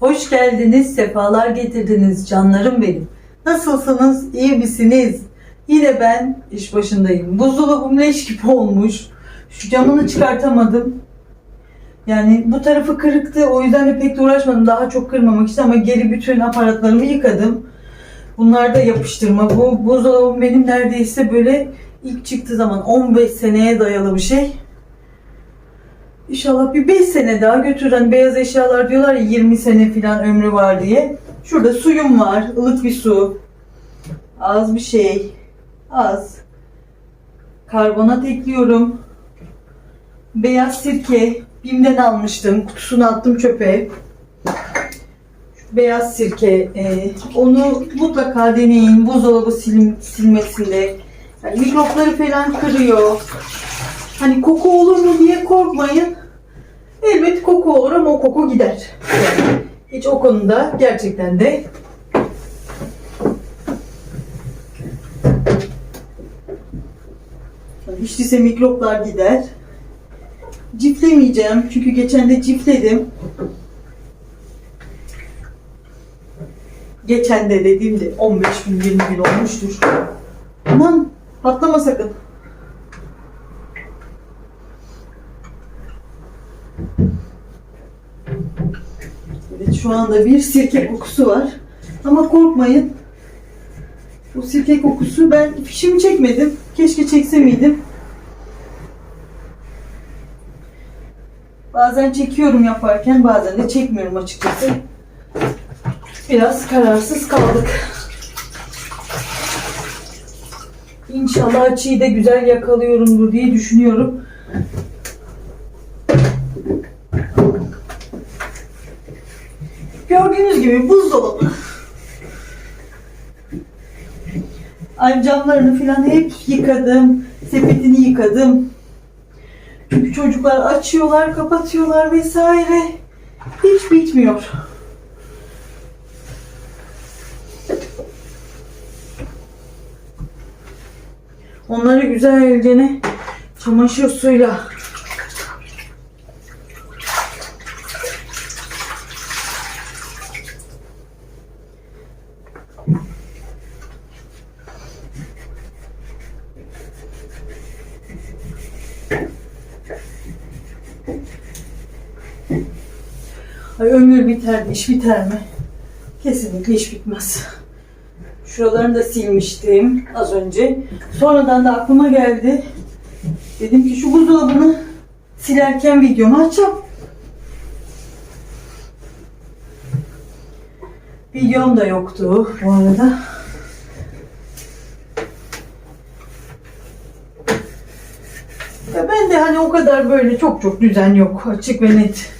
Hoş geldiniz, sefalar getirdiniz canlarım benim. Nasılsınız, iyi misiniz? Yine ben iş başındayım. Buzdolabım leş gibi olmuş. Şu camını çıkartamadım. Yani bu tarafı kırıktı. O yüzden de pek de uğraşmadım. Daha çok kırmamak için ama geri bütün aparatlarımı yıkadım. Bunlar da yapıştırma. Bu buzdolabım benim neredeyse böyle ilk çıktığı zaman 15 seneye dayalı bir şey. İnşallah bir 5 sene daha götürür. Hani beyaz eşyalar diyorlar ya 20 sene falan ömrü var diye. Şurada suyum var. ılık bir su. Az bir şey. Az. Karbonat ekliyorum. Beyaz sirke. Bim'den almıştım. Kutusunu attım çöpe. Şu Beyaz sirke. e, onu mutlaka deneyin. Buzdolabı sil, silmesinde. Yani mikropları falan kırıyor. Hani koku olur mu diye korkmayın. Elbet koku olur ama o koku gider. Hiç o konuda gerçekten de hiç değilse mikroplar gider. Ciflemeyeceğim çünkü geçen de cifledim. Geçen de dediğimde 15 gün 20 gün olmuştur. Aman patlama sakın. Evet şu anda bir sirke kokusu var. Ama korkmayın. Bu sirke kokusu ben fişimi çekmedim. Keşke çekse miydim? Bazen çekiyorum yaparken bazen de çekmiyorum açıkçası. Biraz kararsız kaldık. İnşallah açıyı da güzel yakalıyorumdur diye düşünüyorum. Gördüğünüz gibi buzdolabı. Ay camlarını falan hep yıkadım. Sepetini yıkadım. Çünkü çocuklar açıyorlar, kapatıyorlar vesaire. Hiç bitmiyor. Onları güzelce çamaşır suyla Ay mi, iş biter mi? Kesinlikle iş bitmez. Şuralarını da silmiştim az önce. Sonradan da aklıma geldi. Dedim ki şu buzdolabını silerken videomu açacağım. Videom da yoktu bu arada. Ya ben de hani o kadar böyle çok çok düzen yok. Açık ve net.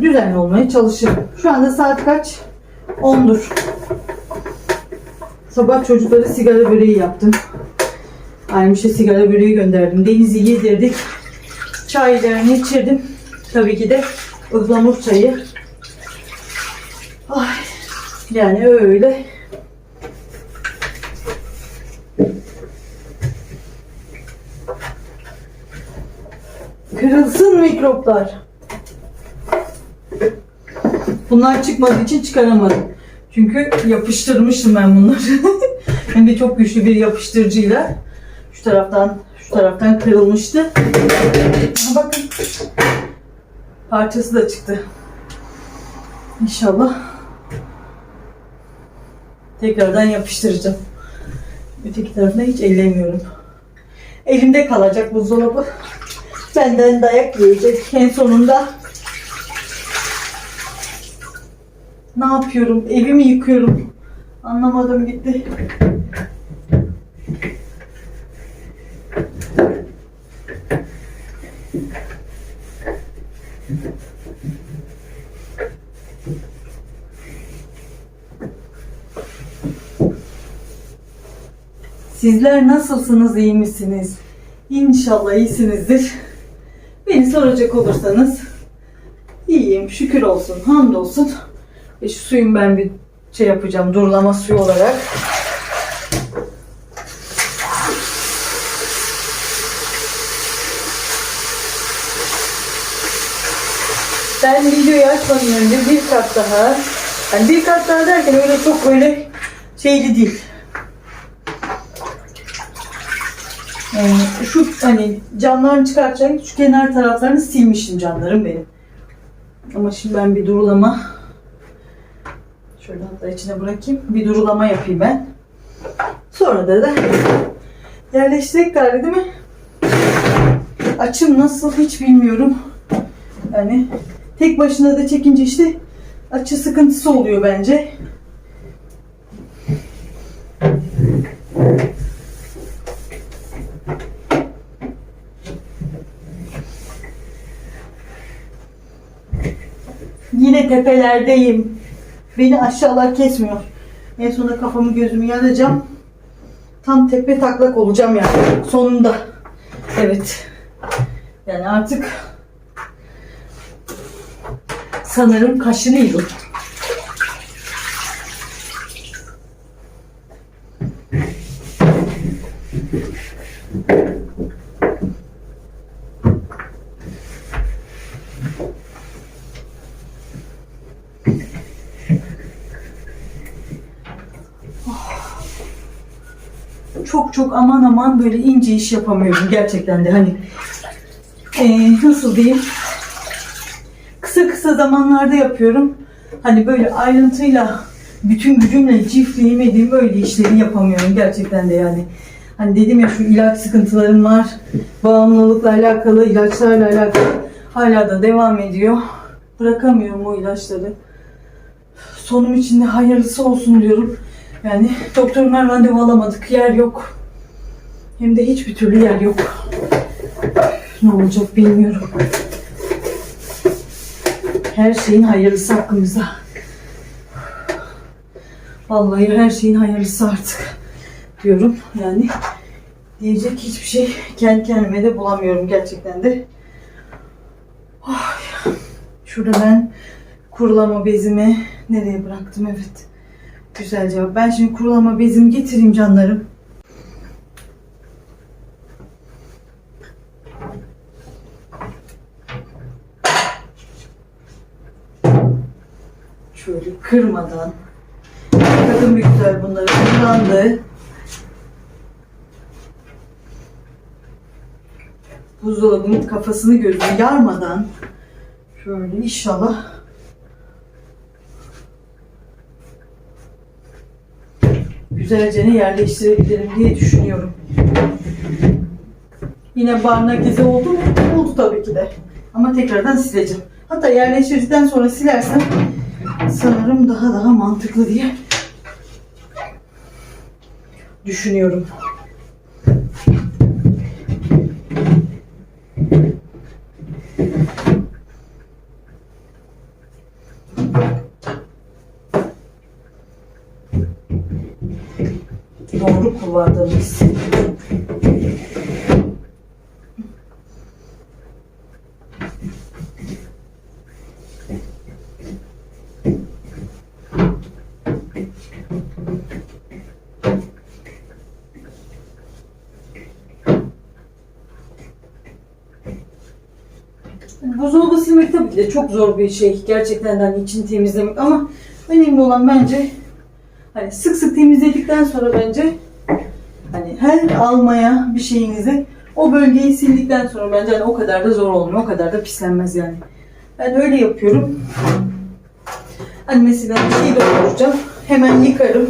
Düzenli olmaya çalışırım. Şu anda saat kaç? 10'dur. Sabah çocuklara sigara böreği yaptım. Aymış'a sigara böreği gönderdim. Deniz'i yedirdik. Çaylarını içirdim. Tabii ki de ıhlamur çayı. Ay, yani öyle. Kırılsın mikroplar. Bunlar çıkmadığı için çıkaramadım. Çünkü yapıştırmıştım ben bunları. Hem de çok güçlü bir yapıştırıcıyla. Şu taraftan şu taraftan kırılmıştı. Aha bakın. Parçası da çıktı. İnşallah. Tekrardan yapıştıracağım. Öteki tarafına hiç ellemiyorum. Elimde kalacak buzdolabı. Benden dayak yiyecek en sonunda. Ne yapıyorum? Evimi yıkıyorum. Anlamadım gitti. Sizler nasılsınız, iyi misiniz? İnşallah iyisinizdir. Beni soracak olursanız iyiyim, şükür olsun, hamdolsun. E şu suyun ben bir şey yapacağım, durulama suyu olarak. Ben videoyu açmadan önce bir kat daha yani bir kat daha derken öyle çok böyle şeyli değil. Ee, şu hani camlarını çıkartacak şu kenar taraflarını silmişim canlarım benim. Ama şimdi ben bir durulama şöyle hatta içine bırakayım. Bir durulama yapayım ben. Sonra da da yerleştirek galiba değil mi? Açım nasıl hiç bilmiyorum. Yani tek başına da çekince işte açı sıkıntısı oluyor bence. Yine tepelerdeyim. Beni aşağılar kesmiyor. En sonunda kafamı gözümü yaracağım. Tam tepe taklak olacağım yani. Sonunda. Evet. Yani artık sanırım kaşınıyorum. çok çok aman aman böyle ince iş yapamıyorum gerçekten de. Hani eee, nasıl diyeyim? Kısa kısa zamanlarda yapıyorum. Hani böyle ayrıntıyla bütün gücümle çiftliğim edeyim böyle işleri yapamıyorum gerçekten de yani. Hani dedim ya şu ilaç sıkıntılarım var. Bağımlılıkla alakalı ilaçlarla alakalı hala da devam ediyor. Bırakamıyorum o ilaçları. Sonum içinde hayırlısı olsun diyorum. Yani doktorumdan randevu alamadık. Yer yok. Hem de hiçbir türlü yer yok. Ne olacak bilmiyorum. Her şeyin hayırlısı hakkımızda. Vallahi her şeyin hayırlısı artık diyorum. Yani diyecek hiçbir şey kendi kendime de bulamıyorum gerçekten de. Ay. Şurada ben kurulama bezimi nereye bıraktım evet. Güzel cevap. Ben şimdi kurulama bezimi getireyim canlarım. Şöyle kırmadan. Bir güzel bunları kullandı. Buzdolabının kafasını gözünü yarmadan şöyle inşallah güzelce yerleştirebilirim diye düşünüyorum. Yine barnak izi oldu mu? Oldu tabii ki de. Ama tekrardan sileceğim. Hatta yerleştirdikten sonra silersem sanırım daha daha mantıklı diye düşünüyorum. Doğru kullandığımız. Buzdolabı silmek tabii de çok zor bir şey. Gerçekten de hani içini temizlemek ama önemli olan bence hani sık sık temizledikten sonra bence hani her almaya bir şeyinizi o bölgeyi sildikten sonra bence hani o kadar da zor olmuyor. O kadar da pislenmez yani. Ben öyle yapıyorum. Hani mesela bir şey dolduracağım. Hemen yıkarım.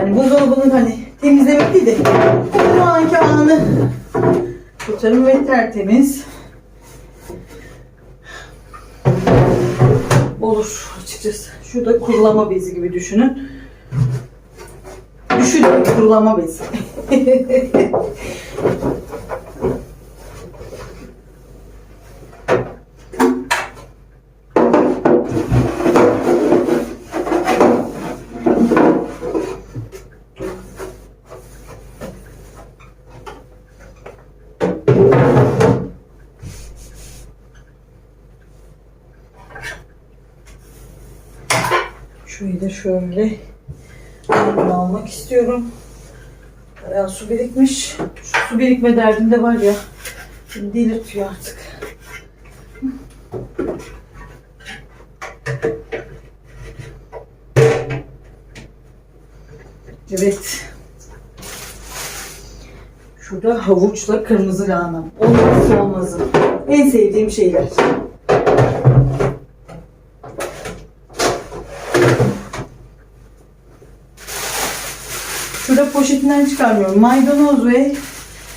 Hani buzdolabının hani temizlemek değil de o anki anı tutarım ve tertemiz olur açıkçası. Şu da kurulama bezi gibi düşünün. Düşünün kurulama bezi. şöyle almak istiyorum. Bayağı su birikmiş. Şu su birikme derdinde var ya. Delirtiyor artık. Evet. Şurada havuçla kırmızı lahana. Olmazsa olmazı. En sevdiğim şeyler. Poşetinden çıkarmıyorum. Maydanoz ve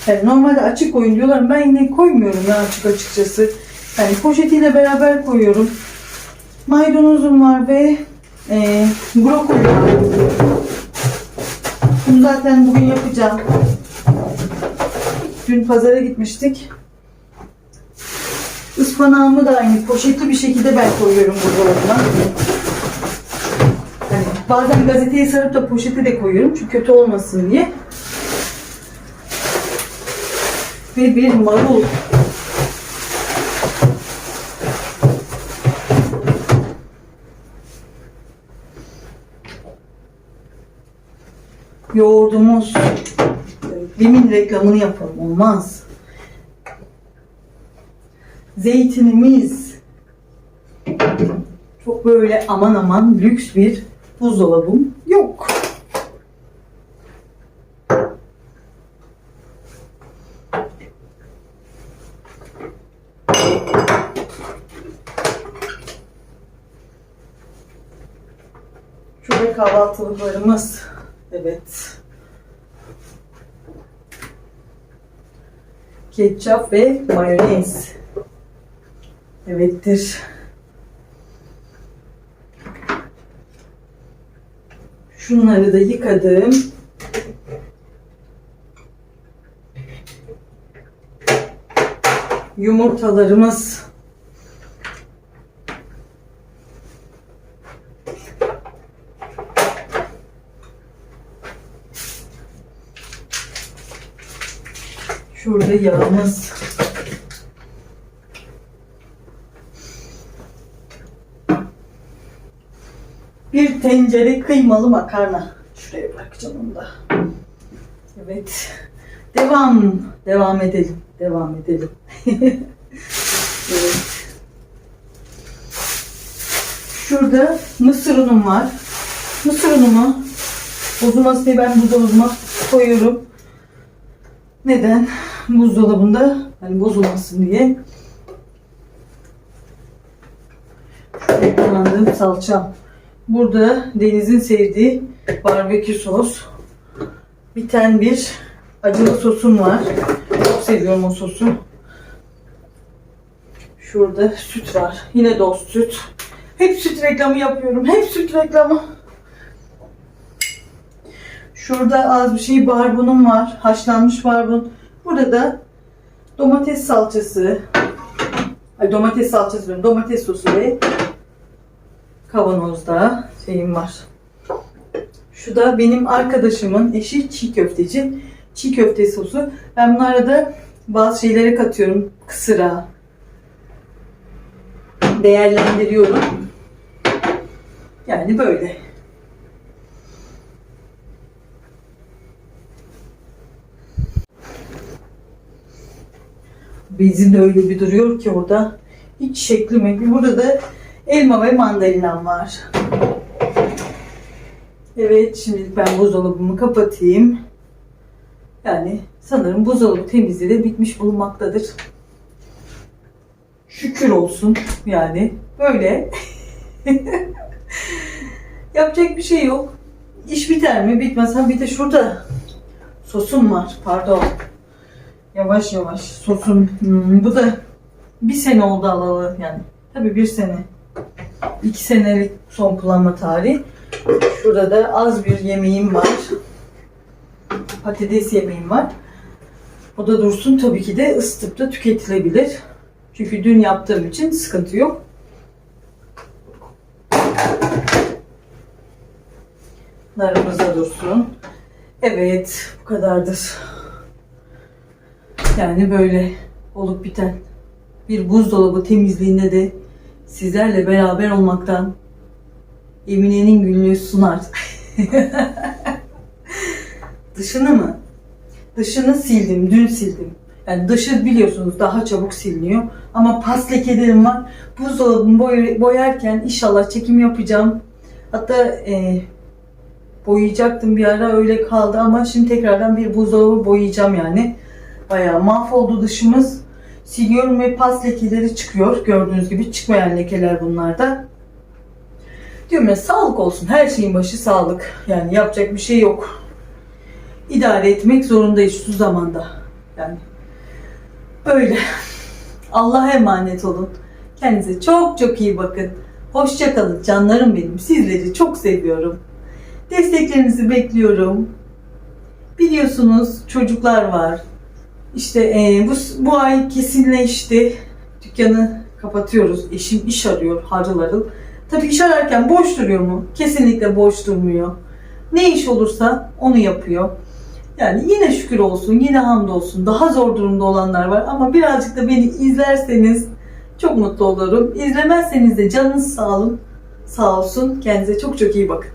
yani normalde açık koyun diyorlar. Ben yine koymuyorum ya açık açıkçası. Yani poşetiyle beraber koyuyorum. Maydanozum var ve e, brokoli. Bunu zaten bugün yapacağım. Dün pazara gitmiştik. Ispanağımı da aynı poşetli bir şekilde ben koyuyorum buzdolabına. Bazen gazeteyi sarıp da poşete de koyuyorum çünkü kötü olmasın diye. Ve bir marul. Yoğurdumuz. Bimin reklamını yapalım. Olmaz. Zeytinimiz. Çok böyle aman aman lüks bir buzdolabım yok. Şurada kahvaltılıklarımız. Evet. Ketçap ve mayonez. Evettir. Şunları da yıkadım. Yumurtalarımız. Şurada yağımız. Bir tencere kıymalı makarna. Şuraya bırakacağım onu da. Evet. Devam. Devam edelim. Devam edelim. evet. Şurada mısır unum var. Mısır unumu bozulması diye ben buzdolabıma koyuyorum. Neden? Buzdolabında hani bozulmasın diye. Şuraya kullandığım salçam. Burada Deniz'in sevdiği barbekü sos. Biten bir acılı sosum var. Çok seviyorum o sosu. Şurada süt var. Yine dost süt. Hep süt reklamı yapıyorum. Hep süt reklamı. Şurada az bir şey barbunum var. Haşlanmış barbun. Burada da domates salçası. Ay domates salçası diyorum. Domates sosu ve kavanozda şeyim var. Şu da benim arkadaşımın eşi çiğ köfteci. Çiğ köfte sosu. Ben bunlara da bazı şeylere katıyorum. Kısıra. Değerlendiriyorum. Yani böyle. Bezim de öyle bir duruyor ki orada. Hiç şekli mi? Burada da elma ve mandalinam var. Evet şimdi ben buzdolabımı kapatayım. Yani sanırım buzdolabı temizliği de bitmiş bulunmaktadır. Şükür olsun yani böyle. Yapacak bir şey yok. İş biter mi? Bitmez. Ha bir de şurada sosum var. Pardon. Yavaş yavaş sosum. Hmm, bu da bir sene oldu alalı yani. Tabii bir sene. İki senelik son kullanma tarihi. Şurada da az bir yemeğim var. Patates yemeğim var. O da dursun tabii ki de ısıtıp da tüketilebilir. Çünkü dün yaptığım için sıkıntı yok. Narımız da dursun. Evet bu kadardır. Yani böyle olup biten bir buzdolabı temizliğinde de sizlerle beraber olmaktan Emine'nin günlüğü sunar. Dışını mı? Dışını sildim, dün sildim. Yani dışı biliyorsunuz daha çabuk siliniyor. Ama pas lekelerim var. Buzdolabını boy- boyarken inşallah çekim yapacağım. Hatta e, Boyayacaktım bir ara öyle kaldı ama şimdi tekrardan bir buzdolabı boyayacağım yani. Bayağı mahvoldu dışımız. Siliyorum ve pas lekeleri çıkıyor. Gördüğünüz gibi çıkmayan lekeler bunlar da. Diyorum ya sağlık olsun. Her şeyin başı sağlık. Yani yapacak bir şey yok. İdare etmek zorundayız şu zamanda. Yani öyle. Allah'a emanet olun. Kendinize çok çok iyi bakın. Hoşça kalın canlarım benim. Sizleri çok seviyorum. Desteklerinizi bekliyorum. Biliyorsunuz çocuklar var. İşte e, bu, bu ay kesinleşti. Dükkanı kapatıyoruz. Eşim iş arıyor harıl harıl. Tabii iş ararken boş duruyor mu? Kesinlikle boş durmuyor. Ne iş olursa onu yapıyor. Yani yine şükür olsun, yine hamdolsun. Daha zor durumda olanlar var ama birazcık da beni izlerseniz çok mutlu olurum. İzlemezseniz de canınız sağ olun. Sağ olsun. Kendinize çok çok iyi bakın.